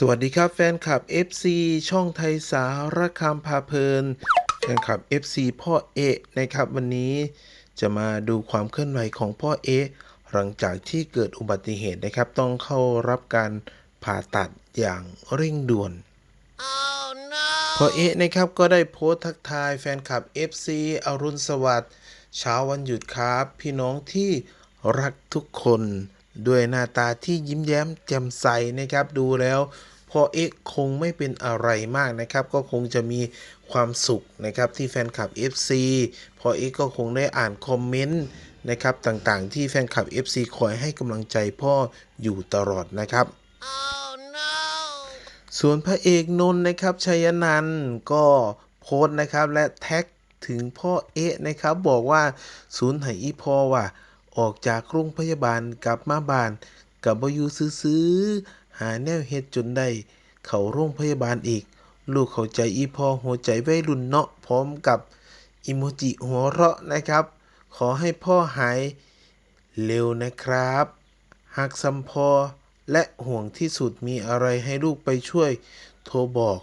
สวัสดีครับแฟนคลับ FC ช่องไทยสารคามพาเพลิน แฟนคลับ FC พ่อเอะนะครับวันนี้จะมาดูความเคลื่อนไหวของพ่อเอะหลังจากที่เกิดอุบัติเหตุนะครับ ต้องเข้ารับการผ่าตัดอย่างเร่งด่วนพ่อเอะนะครับก็ได้โพสต์ทักทายแฟนคลับ FC อรุณสวัสดิ์เช้าวันหยุดครับ พี่น้องที่รักทุกคน ด้วยหน้าตาที่ยิ้มแย้มแจ่มใสนะครับ ดูแล้วพอเอะคงไม่เป็นอะไรมากนะครับ ก็คงจะมีความสุขนะครับที่แฟนคลับ FC พอเอะก็คงได้อ่านคอมเมนต์นะครับต่างๆ ที่แฟนคลับ FC คอยให้กำลังใจพ่ออยู่ตลอดนะครับส่วนพระเอกนนท์นะครับชัยนันก็โพสต์นะครับและแท็กถึงพ่อเอ๊ะนะครับบอกว่าศูนย์ไหอีพอว่ะ ออกจากโรงพยาบาลกลับมาบ้านกับบอยู่ซื้อๆหาแนวเฮ็ดจนได้ เขาโรงพยาบาลอีก ลูกเข้าใจอีพอหัวใจวัยรุ่นเนาะพร้อมกับอิโมจิหัวเราะนะครับ ขอให้พ่อหายเร็วนะครับหากสัมพอและห่วงที่สุดมีอะไรให้ลูกไปช่วย โทรบอก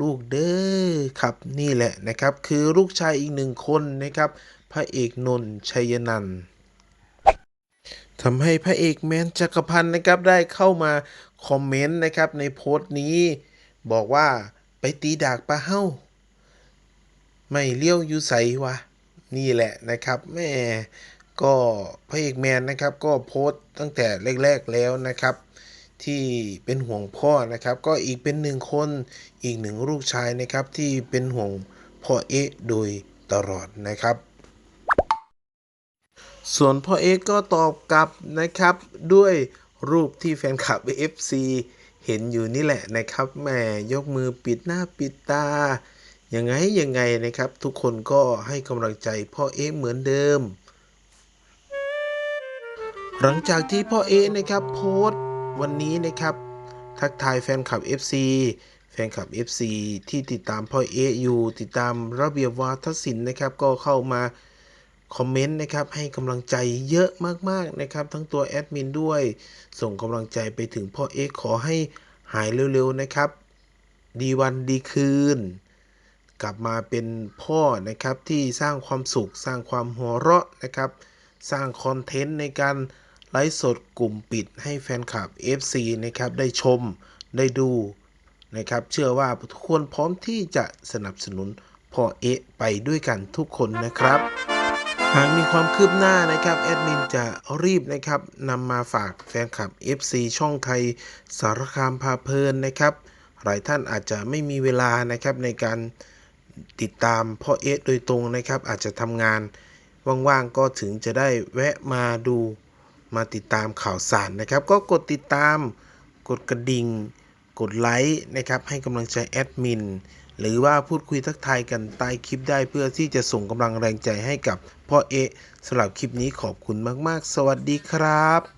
ลูกเด้อครับนี่แหละนะครับ คือลูกชายอีกหนึ่งคนนะครับ พระเอกนนชัยนันท์ ทำให้พระเอกแมนจักรพันธ์นะครับได้เข้ามาคอมเมนต์นะครับในโพสต์นี้ บอกว่าไปตีดากปลาเฮ้าไม่เลี้ยวอยู่ใสวะนี่แหละนะครับแม่ก็พระเอกแมนนะครับก็โพสต์ตั้งแต่แรกๆแล้วนะครับ ที่เป็นห่วงพ่อนะครับ ก็อีกเป็นหนึ่งคนอีกหนึ่งลูกชายนะครับที่เป็นห่วงพ่อเอ๊ะโดยตลอดนะครับ ส่วนพ่อเอ๊ะก็ตอบกลับนะครับ ด้วยรูปที่แฟนคลับ FC เห็นอยู่นี่แหละนะครับแหม่ยกมือปิดหน้าปิดตายังไงยังไงนะครับ ทุกคนก็ให้กำลังใจพ่อเอ๊ะเหมือนเดิม หลังจากที่พ่อเอ๊ะนะครับโพสต์วันนี้นะครับ ทักทายแฟนคลับ FC แฟนคลับ FC ที่ติดตามพ่อเอ๊ะอยู่ติดตามระเบียบวาทศิลป์นะครับ ก็เข้ามา คอมเมนต์นะครับให้กำลังใจเยอะมากๆนะครับ ทั้งตัวแอดมินด้วย ส่งกำลังใจไปถึงพ่อเอ๊ะขอให้หายเร็วๆนะครับ ดีวันดีคืน กลับมาเป็นพ่อนะครับที่สร้างความสุข สร้างความหัวเราะนะครับ สร้างคอนเทนต์ในการไลฟ์สดกลุ่มปิดให้แฟนคลับ FC นะครับได้ชมได้ดูนะครับ เชื่อว่าทุกคนพร้อมที่จะสนับสนุนพ่อเอะไปด้วยกันทุกคนนะครับ หากมีความคืบหน้านะครับแอดมินจะรีบนะครับนำมาฝากแฟนคลับ FC ช่องไทยสารคามพาเพลินนะครับ หลายท่านอาจจะไม่มีเวลานะครับในการติดตามพ่อเอ๊ะโดยตรงนะครับ อาจจะทำงานว่างๆก็ถึงจะได้แวะมาดูมาติดตามข่าวสารนะครับ ก็กดติดตามกดกระดิ่ง กดไลค์นะครับให้กำลังใจแอดมิน หรือว่าพูดคุยทักทายกันใต้คลิปได้เพื่อที่จะส่งกำลังแรงใจให้กับพ่อเอะสำหรับคลิปนี้ขอบคุณมากๆ สวัสดีครับ